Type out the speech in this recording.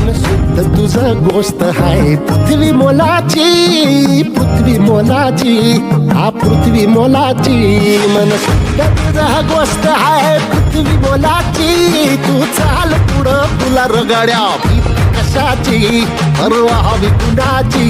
मन शुद्ध तुझं गोष्ट आहे पृथ्वी मोलाची पृथ्वी मोलाची हा पृथ्वी मोलाची. मन शुद्ध तुझा गोष्ट आहे पृथ्वी मोलाची तू चाल पुढं तुला रगड्या कशाची? परवा कुणाची?